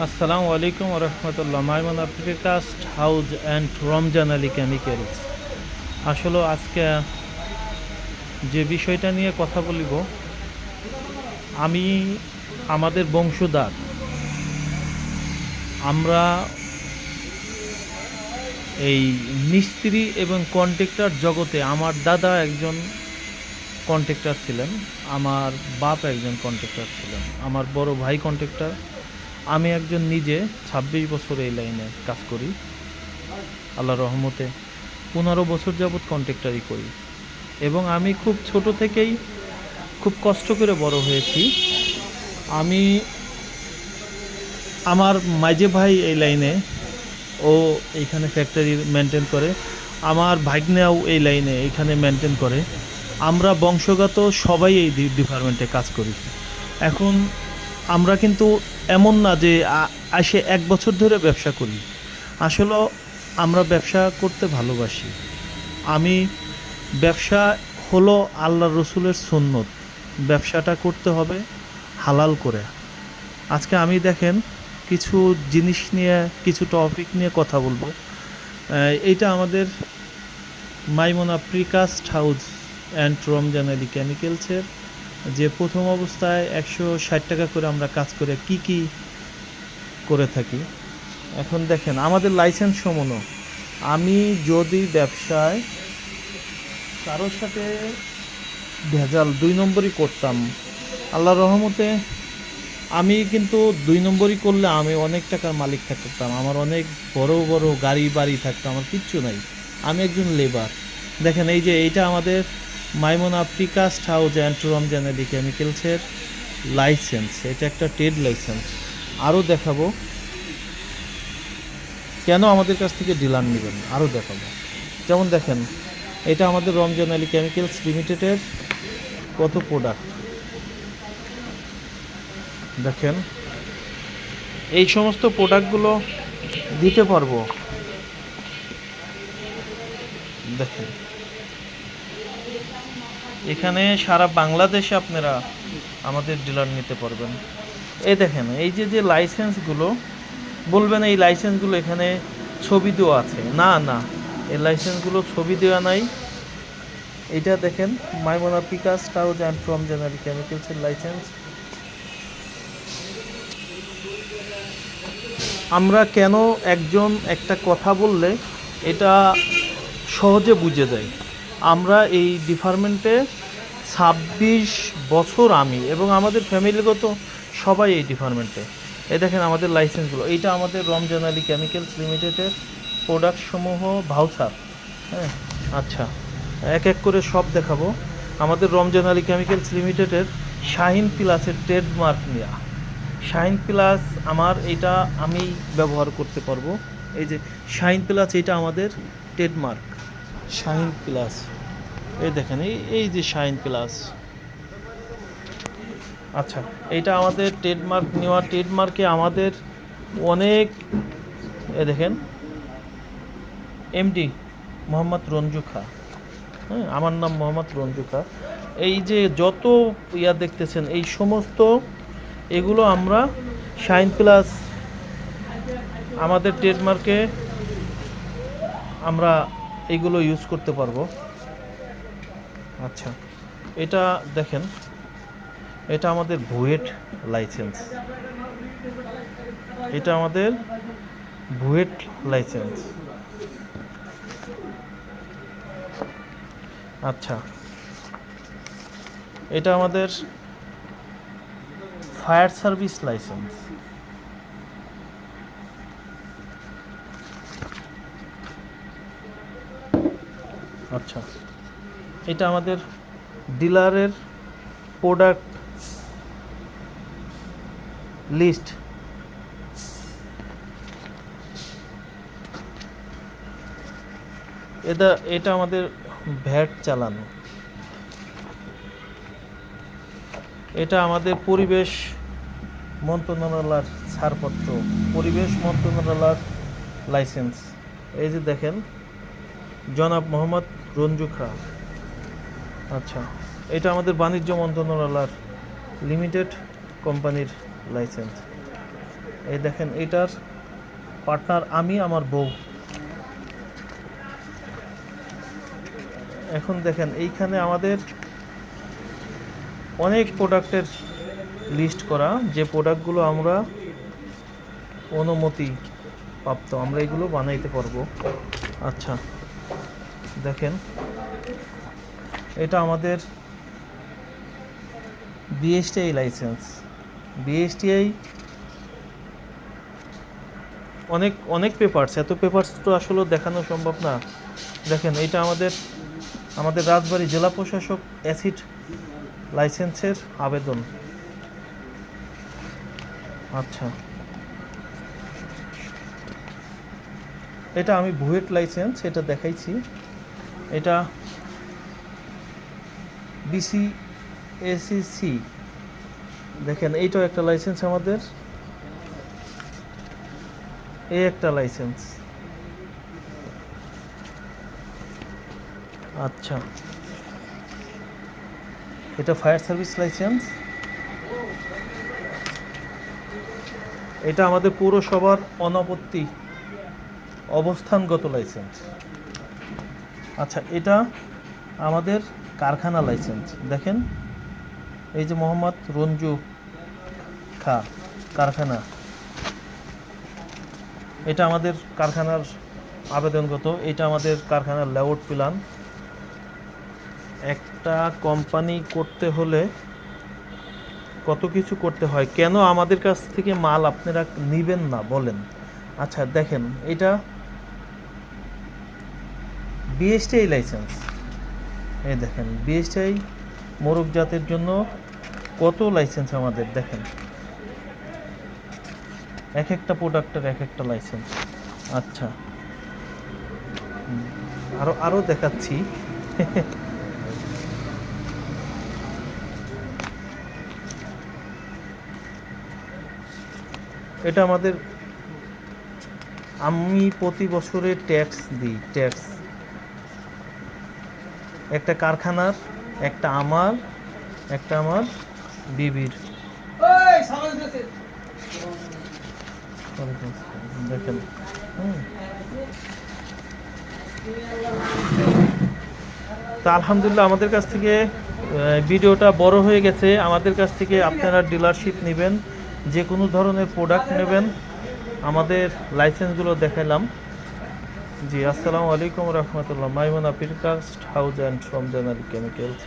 আসসালামু আলাইকুম রহমতুল্লাহ। Maimon precast house and Ramzan Ali chemicals আসলে আজকে যে বিষয়টা নিয়ে কথা বলিব, আমি আমাদের বংশধর, আমরা এই মিস্ত্রি এবং কন্ট্রাক্টর জগতে আমার দাদা একজন কন্ট্রাক্টর ছিলেন, আমার বাপ একজন কন্ট্রাক্টর ছিলেন, আমার বড় ভাই কন্ট্রাক্টর আমি একজন নিজে ছাব্বিশ বছর এই লাইনে কাজ করি। আল্লাহ রহমতে পনেরো বছর যাবৎ কন্ট্রাক্টারি করি। এবং আমি খুব ছোট থেকেই খুব কষ্ট করে বড় হয়েছি। আমি আমার মাঝে ভাই এই লাইনে ও এইখানে ফ্যাক্টরি মেনটেন করে। আমার ভাগ্নেও এই লাইনে এইখানে মেনটেন করে। আমরা বংশগত সবাই এই ডিপার্টমেন্টে কাজ করি। এখন আমরা কিন্তু এমন না যে আসে এক বছর ধরে ব্যবসা করি। আসলে আমরা ব্যবসা করতে ভালোবাসি। আমি ব্যবসা হলো আল্লাহ রসুলের সুন্নত। ব্যবসাটা করতে হবে হালাল করে। আজকে আমি দেখেন কিছু জিনিস নিয়ে, কিছু টপিক নিয়ে কথা বলব। এইটা আমাদের Maimona precast house and Ramzan Ali কেমিক্যালসের যে প্রথম অবস্থায় একশো ষাট টাকা করে আমরা কাজ করে কি কি করে থাকি? এখন দেখেন, আমাদের লাইসেন্স সমনো আমি যদি ব্যবসায় কারোর সাথে ভেজাল দুই নম্বরই করতাম আল্লাহ রহমতে আমি কিন্তু দুই নম্বরই করলে আমি অনেক টাকার মালিক থাকতাম। আমার অনেক বড় বড় গাড়ি বাড়ি থাকতো, আমার কিচ্ছু নাই। আমি একজন লেবার দেখেন, এই যে এইটা আমাদের Maimon precast house and Ramzan Ali কেমিক্যালসের license. এটা একটা ট্রেড লাইসেন্স। আরও দেখাবো। কেন আমাদের কাছ থেকে ডিলার নেবেন? আরও দেখাবো। যেমন দেখেন, এটা আমাদের রমজান আলী কেমিক্যালস লিমিটেডের কত প্রোডাক্ট দেখেন, এই সমস্ত প্রোডাক্টগুলো দিতে পারব। দেখেন এখানে সারা বাংলাদেশে আপনারা আমাদের ডিলার নিতে পারবেন। এই দেখেন, এই যে যে লাইসেন্সগুলো, বলবেন এই লাইসেন্সগুলো এখানে ছবি দেওয়া আছে। না না, এই লাইসেন্সগুলো ছবি দেওয়া নাই। এটা দেখেন, Maimona precast house and from জেনারি কেমিক্যালসের লাইসেন্স। আমরা কেন একজন একটা কথা বললে এটা সহজে বুঝে যায়? আমরা এই ডিপার্টমেন্টে ছাব্বিশ বছর আমি এবং আমাদের ফ্যামিলিগত সবাই এই ডিপার্টমেন্টে। এই দেখেন আমাদের লাইসেন্সগুলো। এইটা আমাদের রমজান আলী কেমিক্যালস লিমিটেডের প্রোডাক্টসমূহ, ভাউচার। হ্যাঁ আচ্ছা। এক এক করে সব দেখাবো। আমাদের রমজান আলী কেমিক্যালস লিমিটেডের শাহিন প্লাসের ট্রেডমার্ক নেওয়া শাইন প্লাস আমার এটা আমি ব্যবহার করতে পারব। এই যে শাইন প্লাস এটা আমাদের ট্রেডমার্ক। শাইন প্লাস এই দেখেন, এই এই যে শাইন প্লাস আচ্ছা এটা আমাদের ট্রেডমার্ক নেওয়া ট্রেডমার্কে আমাদের অনেক এ দেখেন এমডি মোহাম্মদ রঞ্জু খা। হ্যাঁ আমার নাম মোহাম্মদ রঞ্জু খা। এই যে যত ইয়া দেখতেছেন, এই সমস্ত, এগুলো আমরা শাইন প্লাস আমাদের ট্রেডমার্কে আমরা এগুলো ইউজ করতে পারব। আচ্ছা এটা দেখেন, এটা আমাদের ভুয়েট লাইসেন্স এটা আমাদের ভুয়েট লাইসেন্স আচ্ছা এটা আমাদের ফায়ার সার্ভিস লাইসেন্স আচ্ছা। এটা আমাদের ডিলারের প্রোডাক্ট লিস্ট এটা এটা আমাদের ভ্যাট চালানো। এটা আমাদের পরিবেশ মন্ত্রণালয়ের ছাড়পত্র, পরিবেশ মন্ত্রণালয়ের লাইসেন্স এই যে দেখেন, জনাব মোহাম্মদ রঞ্জু খা আচ্ছা এটা আমাদের বাণিজ্য মন্ত্রণালয়ের লিমিটেড কোম্পানির লাইসেন্স। এই দেখেন, এটার পার্টনার আমি, আমার বউ। এখন দেখেন, এইখানে আমাদের অনেক প্রোডাক্টের লিস্ট করা, যে প্রোডাক্টগুলো আমরা অনুমতি প্রাপ্ত, আমরা এগুলো বানাইতে পারব। আচ্ছা দেখেন। এটা আমাদের বিএসটিআই লাইসেন্স বিএসটিআই অনেক অনেক পেপারস এত পেপারস তো আসলে দেখানো সম্ভব না। দেখেন, এটা আমাদের আমাদের রাজবাড়ী জেলা প্রশাসক অ্যাসিড লাইসেন্সের আবেদন। আচ্ছা। এটা আমি বুয়েট লাইসেন্স এটা দেখাইছি। এটা বিসি এসিসি দেখেন, এইটাও একটা লাইসেন্স আমাদের। এই একটা লাইসেন্স আচ্ছা। এটা ফায়ার সার্ভিস লাইসেন্স এটা আমাদের পৌরসভার অনাপত্তি অবস্থানগত লাইসেন্স আচ্ছা এটা আমাদের কারখানা লাইসেন্স দেখেন, এই যে মোহাম্মদ রঞ্জু খা, কারখানা। এটা আমাদের কারখানার আবেদনগত, এটা আমাদের কারখানার লেআউট প্ল্যান একটা কোম্পানি করতে হলে কত কিছু করতে হয়? কেন আমাদের কাছ থেকে মাল আপনারা নেবেন না বলেন? আচ্ছা দেখেন, এটা বিএসটিআই লাইসেন্স এই দেখেন বিএসটিআই মোরগ জাতের জন্য কত লাইসেন্স আমাদের দেখেন। এক একটা প্রোডাক্টের এক একটা লাইসেন্স আচ্ছা। হুম, আরও আরও দেখাচ্ছি। এটা আমাদের আমি প্রতি বছরে ট্যাক্স দিই ট্যাক্স একটা কারখানার একটা আমার একটা আমার বিবির। দেখেন। তা আলহামদুলিল্লাহ আমাদের কাছ থেকে ভিডিওটা বড় হয়ে গেছে। আমাদের কাছ থেকে আপনারা ডিলারশিপ নেবেন যে কোনো ধরনের প্রোডাক্ট নেবেন। আমাদের লাইসেন্সগুলো দেখালাম। জি আসসালামু আলাইকুম রহমতুল্লাহ। Maimuna precast house and from জেনারি chemicals.